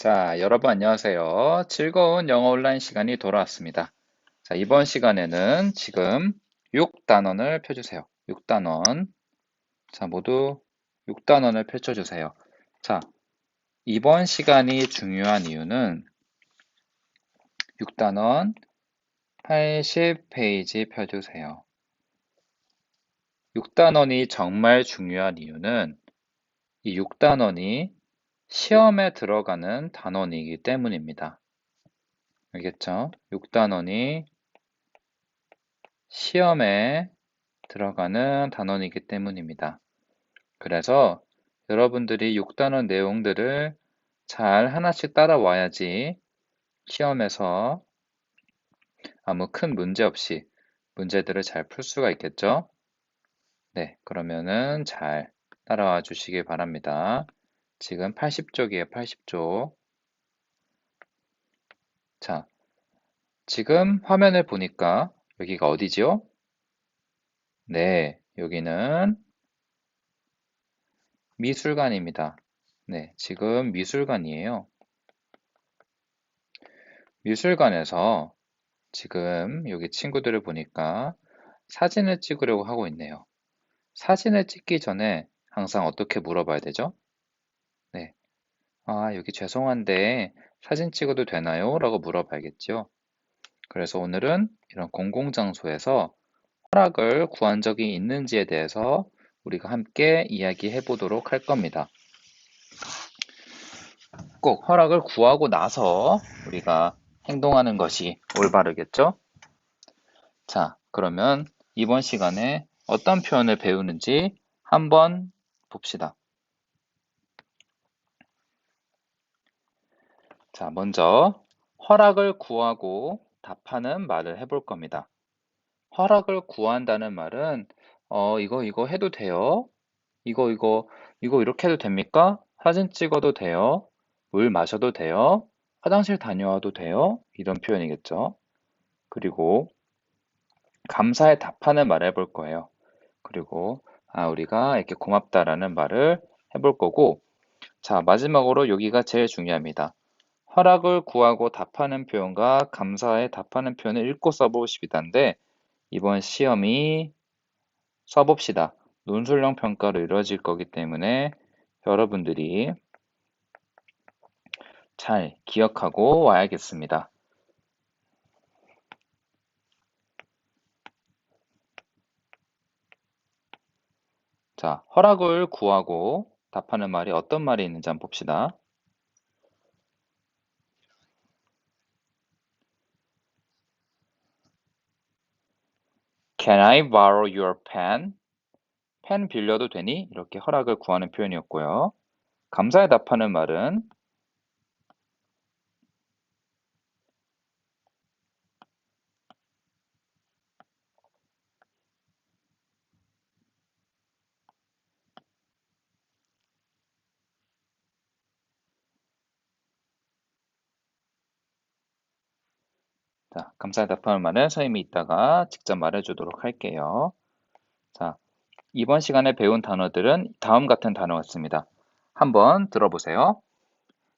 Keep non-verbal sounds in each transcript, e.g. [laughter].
자, 여러분 안녕하세요. 즐거운 영어 온라인 시간이 돌아왔습니다. 자, 이번 시간에는 지금 6단원을 펴주세요. 6단원. 자, 모두 6단원을 펼쳐주세요. 자, 이번 시간이 중요한 이유는 6단원 80페이지 펴주세요. 6단원이 정말 중요한 이유는 이 6단원이 시험에 들어가는 단원이기 때문입니다. 알겠죠? 6단원이 시험에 들어가는 단원이기 때문입니다. 그래서 여러분들이 6단원 내용들을 잘 하나씩 따라와야지 시험에서 아무 큰 문제 없이 문제들을 잘 풀 수가 있겠죠? 네, 그러면은 잘 따라와 주시기 바랍니다. 지금 80쪽이에요, 80쪽. 자, 지금 화면을 보니까 여기가 어디지요? 네, 여기는 미술관입니다. 네, 지금 미술관이에요. 미술관에서 지금 여기 친구들을 보니까 사진을 찍으려고 하고 있네요. 사진을 찍기 전에 항상 어떻게 물어봐야 되죠? 네. 아, 여기 죄송한데 사진 찍어도 되나요? 라고 물어봐야겠죠. 그래서 오늘은 이런 공공장소에서 허락을 구한 적이 있는지에 대해서 우리가 함께 이야기해 보도록 할 겁니다. 꼭 허락을 구하고 나서 우리가 행동하는 것이 올바르겠죠? 자, 그러면 이번 시간에 어떤 표현을 배우는지 한번 봅시다. 자, 먼저 허락을 구하고 답하는 말을 해볼 겁니다. 허락을 구한다는 말은 어, 이거 이거 해도 돼요? 이거 이거 이거 이렇게 해도 됩니까? 사진 찍어도 돼요? 물 마셔도 돼요? 화장실 다녀와도 돼요? 이런 표현이겠죠. 그리고 감사에 답하는 말을 해볼 거예요. 그리고 아, 우리가 이렇게 고맙다라는 말을 해볼 거고 자, 마지막으로 여기가 제일 중요합니다. 허락을 구하고 답하는 표현과 감사에 답하는 표현을 읽고 써보십시다인데 이번 시험이 써봅시다. 논술형 평가로 이루어질 거기 때문에 여러분들이 잘 기억하고 와야겠습니다. 자, 허락을 구하고 답하는 말이 어떤 말이 있는지 한번 봅시다. Can I borrow your pen? 펜 빌려도 되니? 이렇게 허락을 구하는 표현이었고요. 감사에 답하는 말은 자, 감사에 답하는 말은 선생님이 이따가 직접 말해주도록 할게요. 자, 이번 시간에 배운 단어들은 다음 같은 단어였습니다. 한번 들어보세요.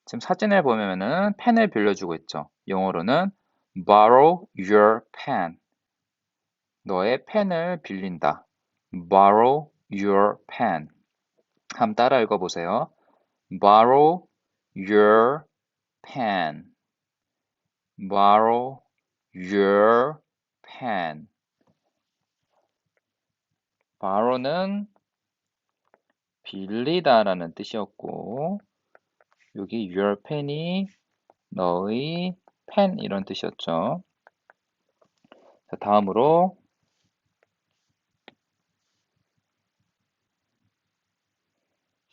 지금 사진을 보면은 펜을 빌려주고 있죠. 영어로는 borrow your pen. 너의 펜을 빌린다. borrow your pen. 한번 따라 읽어보세요. borrow your pen. borrow your pen. borrow는 빌리다라는 뜻이었고 여기 your pen이 너의 펜 이런 뜻이었죠. 자, 다음으로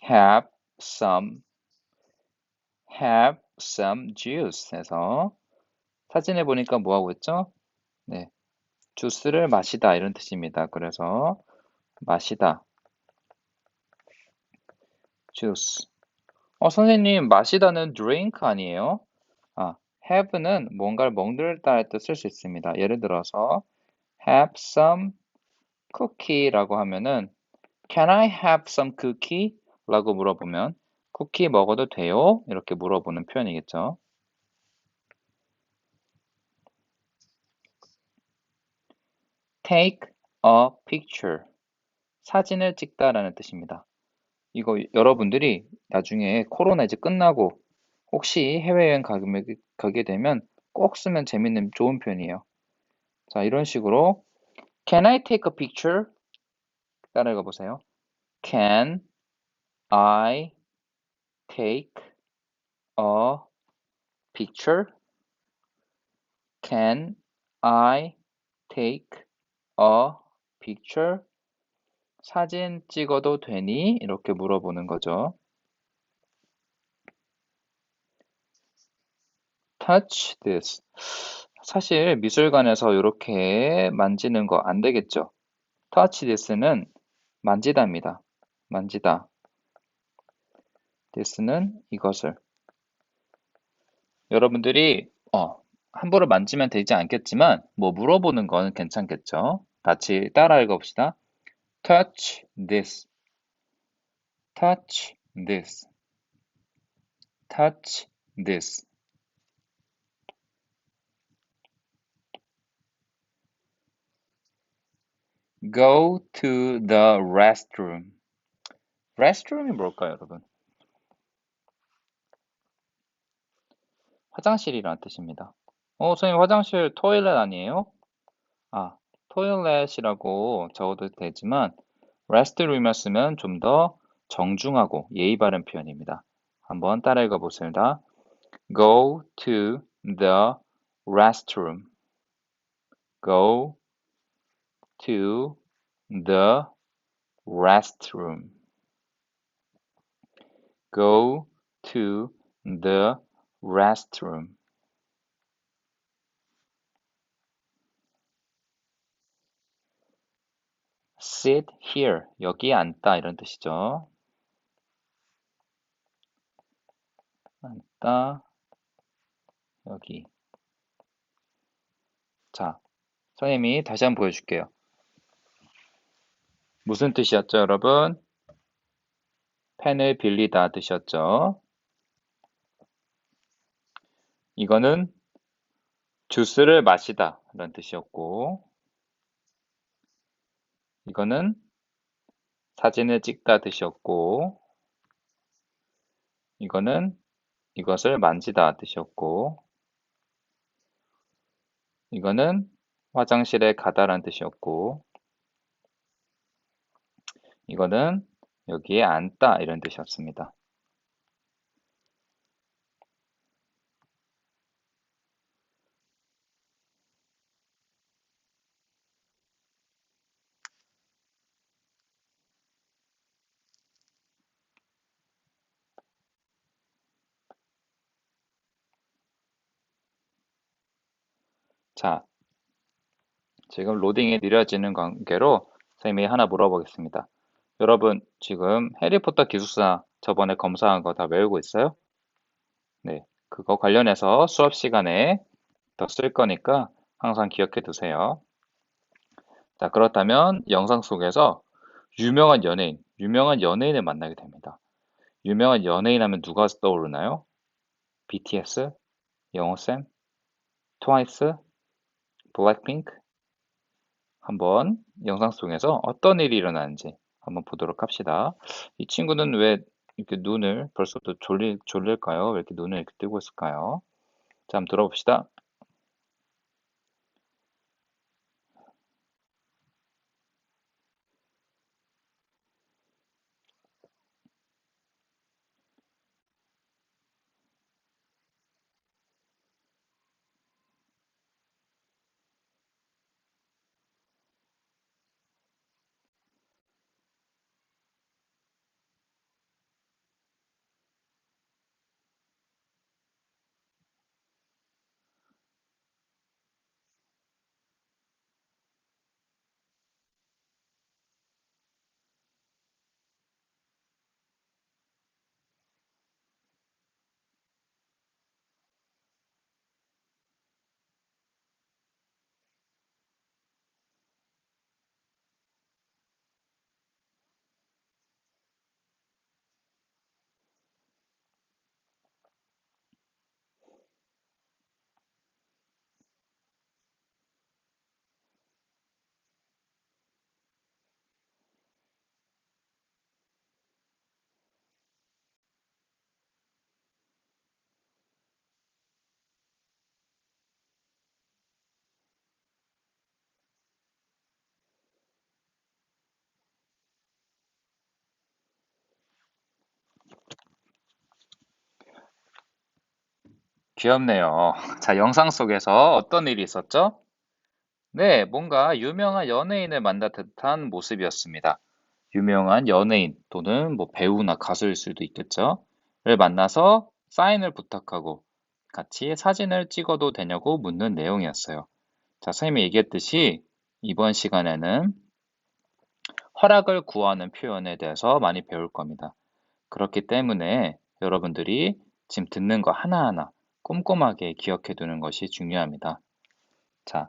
have some have some juice 해서 사진에 보니까 뭐 하고 있죠? 네. 주스를 마시다 이런 뜻입니다. 그래서 마시다. 주스. 어, 선생님, 마시다는 drink 아니에요? 아, have는 뭔가를 먹는다 할때쓸수 있습니다. 예를 들어서 have some cookie라고 하면은 can I have some cookie? 라고 물어보면 쿠키 먹어도 돼요? 이렇게 물어보는 표현이겠죠. Take a picture. 사진을 찍다라는 뜻입니다. 이거 여러분들이 나중에 코로나 이제 끝나고 혹시 해외여행 가게, 되면 꼭 쓰면 재밌는 좋은 표현이에요. 자, 이런 식으로 Can I take a picture? 따라 읽어보세요. Can I take a picture? Can I take a picture? 사진 찍어도 되니? 이렇게 물어보는 거죠. touch this. 사실 미술관에서 이렇게 만지는 거 안 되겠죠. touch this는 만지다입니다. 만지다. this는 이것을. 여러분들이 어, 함부로 만지면 되지 않겠지만 뭐 물어보는 건 괜찮겠죠. 같이 따라 읽어봅시다. touch this. touch this. touch this. Go to the restroom. restroom이 뭘까요, 여러분? 화장실이라는 뜻입니다. 어, 선생님 화장실 토일렛 아니에요? 아, 토일렛이라고 적어도 되지만 restroom이었으면 좀 더 정중하고 예의 바른 표현입니다. 한번 따라 읽어보겠습니다. Go to the restroom. Go to the restroom. Go to the restroom. Sit here. 여기에 앉다 이런 뜻이죠. 앉다. 여기. 자, 선생님이 다시 한번 보여줄게요. 무슨 뜻이었죠, 여러분? 펜을 빌리다 뜻이었죠. 이거는 주스를 마시다 라는 뜻이었고 이거는 사진을 찍다 뜻이었고 이거는 이것을 만지다 뜻이었고 이거는 화장실에 가다라는 뜻이었고 이거는 여기에 앉다 이런 뜻이었습니다. 자, 지금 로딩이 느려지는 관계로 선생님이 하나 물어보겠습니다. 여러분, 지금 해리포터 기숙사 저번에 검사한 거 다 외우고 있어요? 네, 그거 관련해서 수업 시간에 더 쓸 거니까 항상 기억해 두세요. 자, 그렇다면 영상 속에서 유명한 연예인, 유명한 연예인을 만나게 됩니다. 유명한 연예인 하면 누가 떠오르나요? BTS, 영어쌤, 트와이스, 블랙핑크 한번 영상 속에서 어떤 일이 일어나는지 한번 보도록 합시다. 이 친구는 왜 이렇게 눈을 벌써부터 졸릴, 졸릴까요? 왜 이렇게 눈을 이렇게 뜨고 있을까요? 자, 한번 들어봅시다. 귀엽네요. [laughs] 자, 영상 속에서 어떤 일이 있었죠? 네, 뭔가 유명한 연예인을 만나 듯한 모습이었습니다. 유명한 연예인 또는 뭐 배우나 가수일 수도 있겠죠. 를 만나서 사인을 부탁하고 같이 사진을 찍어도 되냐고 묻는 내용이었어요. 자, 선생님이 얘기했듯이 이번 시간에는 허락을 구하는 표현에 대해서 많이 배울 겁니다. 그렇기 때문에 여러분들이 지금 듣는 거 하나하나 꼼꼼하게 기억해 두는 것이 중요합니다. 자,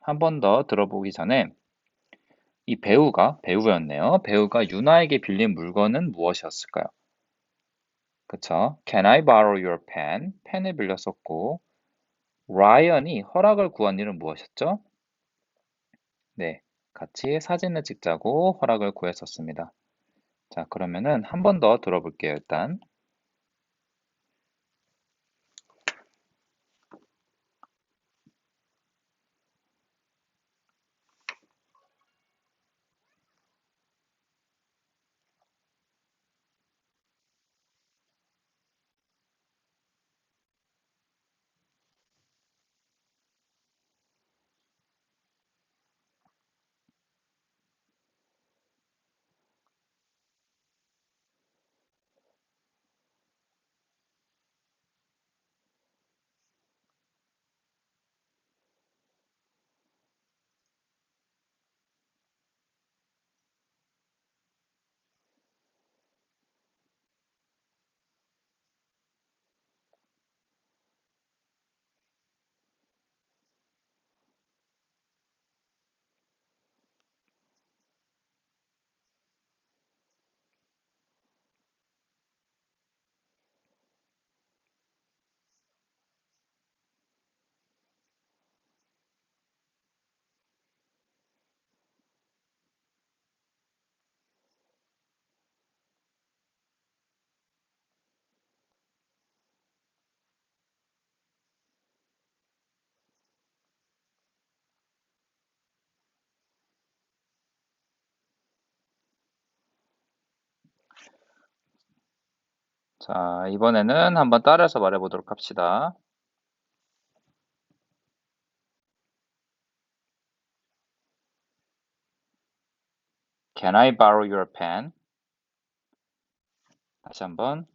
한 번 더 들어보기 전에 이 배우가 배우였네요. 배우가 유나에게 빌린 물건은 무엇이었을까요? 그쵸? Can I borrow your pen? 펜을 빌렸었고 라이언이 허락을 구한 일은 무엇이었죠? 네, 같이 사진을 찍자고 허락을 구했었습니다. 자, 그러면은 한 번 더 들어볼게요, 일단. 자, 이번에는 한번 따라서 말해보도록 합시다. Can I borrow your pen? 다시 한번.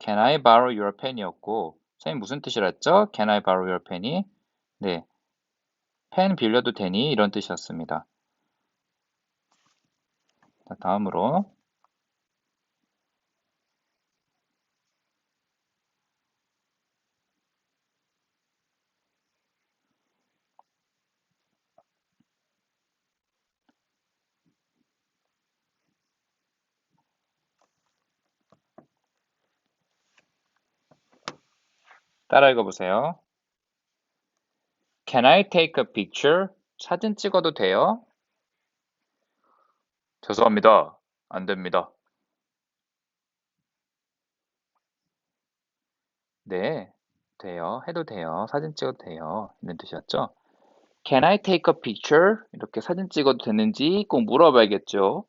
Can I borrow your pen이었고, 선생님 무슨 뜻이라 했죠? Can I borrow your pen이? 네. 펜 빌려도 되니? 이런 뜻이었습니다. 자, 다음으로. 따라 읽어보세요. Can I take a picture? 사진 찍어도 돼요? 죄송합니다. 안 됩니다. 네, 돼요. 해도 돼요. 사진 찍어도 돼요. 이런 뜻이었죠? Can I take a picture? 이렇게 사진 찍어도 되는지 꼭 물어봐야겠죠.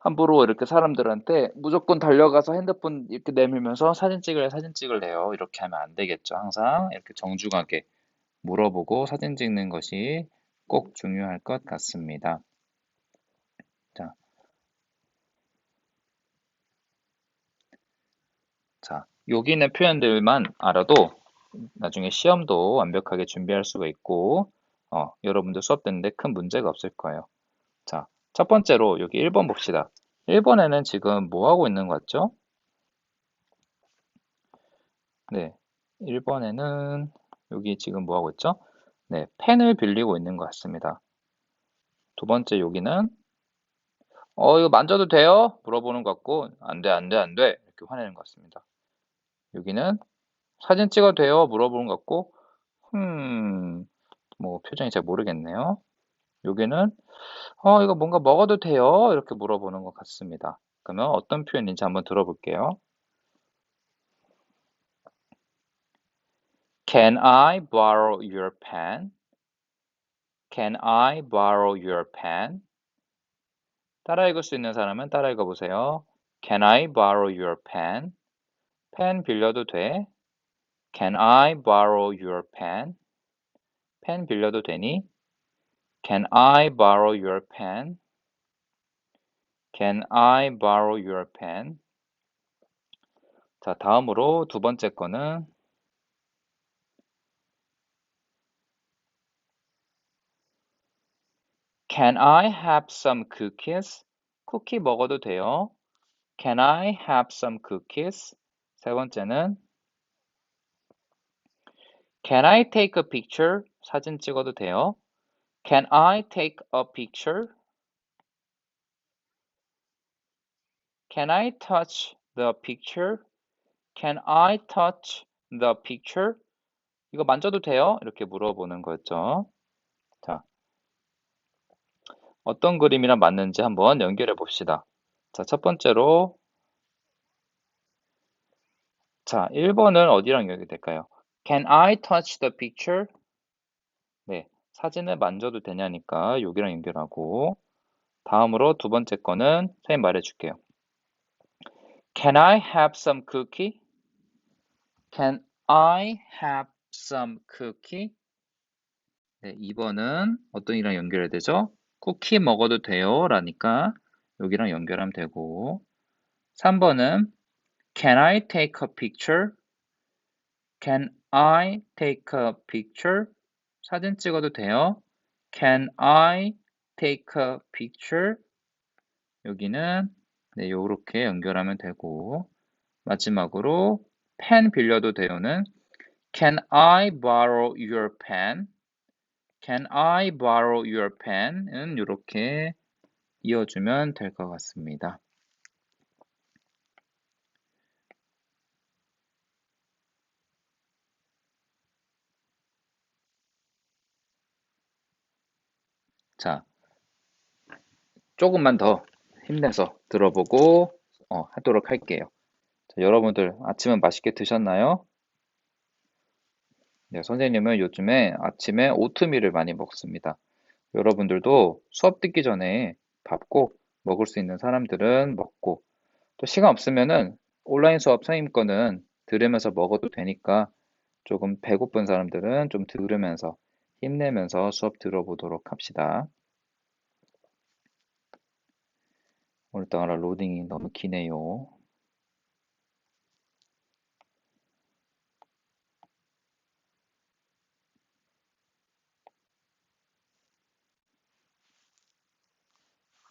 함부로 이렇게 사람들한테 무조건 달려가서 핸드폰 이렇게 내밀면서 사진 찍을래, 사진 찍을래요. 이렇게 하면 안 되겠죠. 항상 이렇게 정중하게 물어보고 사진 찍는 것이 꼭 중요할 것 같습니다. 자, 자, 여기 있는 표현들만 알아도 나중에 시험도 완벽하게 준비할 수가 있고, 어, 여러분들 수업 듣는데 큰 문제가 없을 거예요. 자, 첫 번째로 여기 1번 봅시다. 1번에는 지금 뭐 하고 있는 것 같죠? 네, 1번에는 여기 지금 뭐 하고 있죠? 네, 펜을 빌리고 있는 것 같습니다. 두 번째 여기는 어, 이거 만져도 돼요? 물어보는 것 같고 안 돼, 안 돼, 안 돼. 이렇게 화내는 것 같습니다. 여기는 사진 찍어도 돼요? 물어보는 것 같고 음, 뭐 표정이 잘 모르겠네요. 여기는 어, 이거 뭔가 먹어도 돼요? 이렇게 물어보는 것 같습니다. 그러면 어떤 표현인지 한번 들어볼게요. Can I borrow your pen? Can I borrow your pen? 따라 읽을 수 있는 사람은 따라 읽어 보세요. Can I borrow your pen? 펜 빌려도 돼? Can I borrow your pen? 펜 빌려도 되니? Can I borrow your pen? Can I borrow your pen? 자, 다음으로 두 번째 거는 Can I have some cookies? 쿠키 먹어도 돼요? Can I have some cookies? 세 번째는 Can I take a picture? 사진 찍어도 돼요? Can I take a picture? Can I touch the picture? Can I touch the picture? 이거 만져도 돼요? 이렇게 물어보는 거죠. 자, 어떤 그림이랑 맞는지 한번 연결해 봅시다. 자, 첫 번째로 자, 1번은 어디랑 연결이 될까요? Can I touch the picture? 네, 사진을 만져도 되냐니까 여기랑 연결하고 다음으로 두 번째 거는 선생님 말해줄게요. Can I have some cookie? Can I have some cookie? 네, 2번은 어떤 이랑 연결해야 되죠? 쿠키 먹어도 돼요? 라니까 여기랑 연결하면 되고 3번은 Can I take a picture? Can I take a picture? 사진 찍어도 돼요? Can I take a picture? 여기는 네, 요렇게 연결하면 되고 마지막으로 펜 빌려도 돼요는 Can I borrow your pen? Can I borrow your pen?은 이렇게 이어주면 될 것 같습니다. 자, 조금만 더 힘내서 들어보고 어, 하도록 할게요. 자, 여러분들 아침은 맛있게 드셨나요? 네, 선생님은 요즘에 아침에 오트밀을 많이 먹습니다. 여러분들도 수업 듣기 전에 밥 꼭 먹을 수 있는 사람들은 먹고 또 시간 없으면은 온라인 수업 선생님 거는 들으면서 먹어도 되니까 조금 배고픈 사람들은 좀 들으면서 힘내면서 수업 들어보도록 합시다. 오늘따라 로딩이 너무 기네요.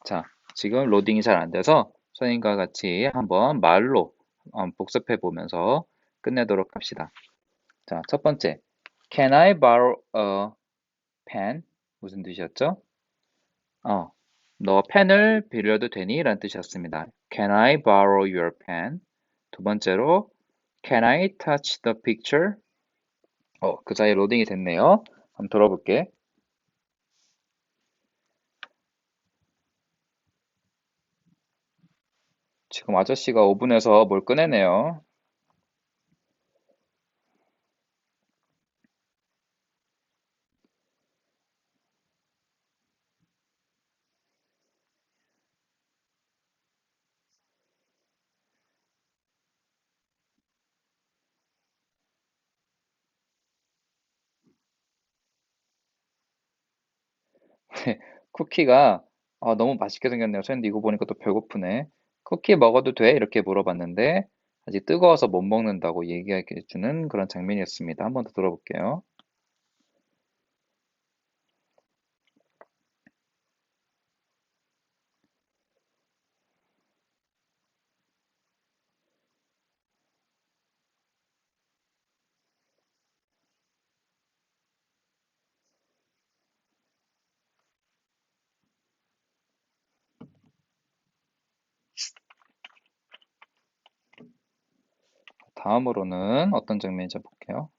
자, 지금 로딩이 잘 안 돼서 선생님과 같이 한번 말로 어, 복습해 보면서 끝내도록 합시다. 자, 첫 번째. Can I borrow a pen? 무슨 뜻이었죠? 어, 너 펜을 빌려도 되니? 라는 뜻이었습니다. Can I borrow your pen? 두 번째로 Can I touch the picture? 어, 그 사이에 로딩이 됐네요. 한번 들어볼게. 지금 아저씨가 오븐에서 뭘 꺼내네요. 쿠키가 아, 너무 맛있게 생겼네요. 선생님 이거 보니까 또 배고프네. 쿠키 먹어도 돼? 이렇게 물어봤는데 아직 뜨거워서 못 먹는다고 얘기해 주는 그런 장면이었습니다. 한 번 더 들어볼게요. 다음으로는 어떤 장면인지 볼게요.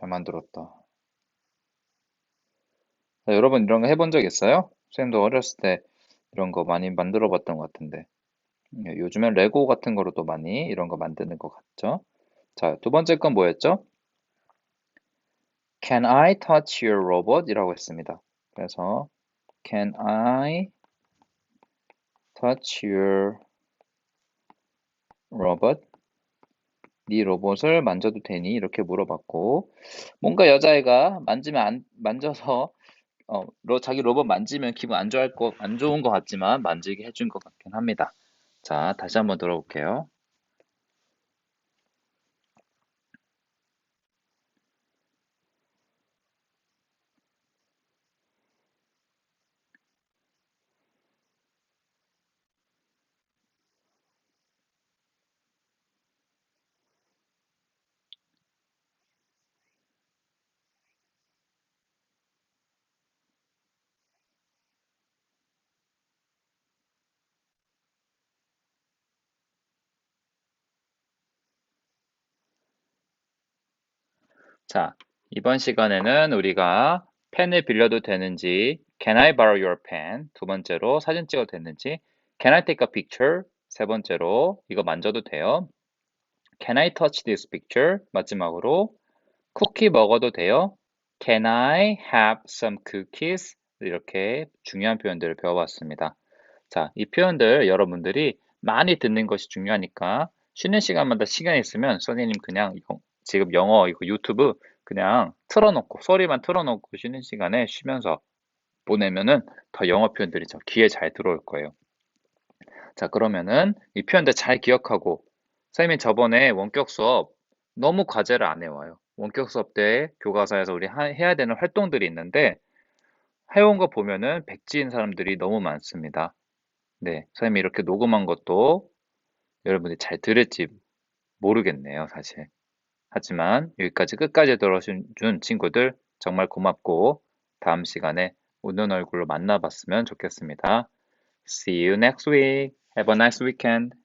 잘 만들었다. 자, 여러분 이런 거 해본 적 있어요? 쌤도 어렸을 때 이런 거 많이 만들어 봤던 것 같은데. 예, 요즘엔 레고 같은 거로도 많이 이런 거 만드는 것 같죠? 자, 두 번째 건 뭐였죠? Can I touch your robot? 이라고 했습니다. 그래서 Can I touch your robot? 네 로봇을 만져도 되니? 이렇게 물어봤고 뭔가 여자애가 만지면 안, 만져서 어, 로, 자기 로봇 만지면 기분 안 좋아할 거, 안 좋은 것 같지만 만지게 해준 것 같긴 합니다. 자, 다시 한번 들어볼게요. 자, 이번 시간에는 우리가 펜을 빌려도 되는지, Can I borrow your pen? 두 번째로 사진 찍어도 되는지, Can I take a picture? 세 번째로 이거 만져도 돼요. Can I touch this picture? 마지막으로 쿠키 먹어도 돼요. Can I have some cookies? 이렇게 중요한 표현들을 배워봤습니다. 자, 이 표현들 여러분들이 많이 듣는 것이 중요하니까 쉬는 시간마다 시간 있으면 선생님 그냥 영- 지금 영어 이거 유튜브 그냥 틀어놓고 소리만 틀어놓고 쉬는 시간에 쉬면서 보내면은 더 영어 표현들이 저 귀에 잘 들어올 거예요. 자, 그러면은 이 표현들 잘 기억하고 선생님이 저번에 원격 수업 너무 과제를 안 해와요. 원격 수업 때 교과서에서 우리 하- 해야 되는 활동들이 있는데 해온 거 보면은 백지인 사람들이 너무 많습니다. 네, 선생님이 이렇게 녹음한 것도 여러분들이 잘 들을지 모르겠네요, 사실. 하지만 여기까지 끝까지 들어준 친구들 정말 고맙고 다음 시간에 웃는 얼굴로 만나봤으면 좋겠습니다. See you next week. Have a nice weekend.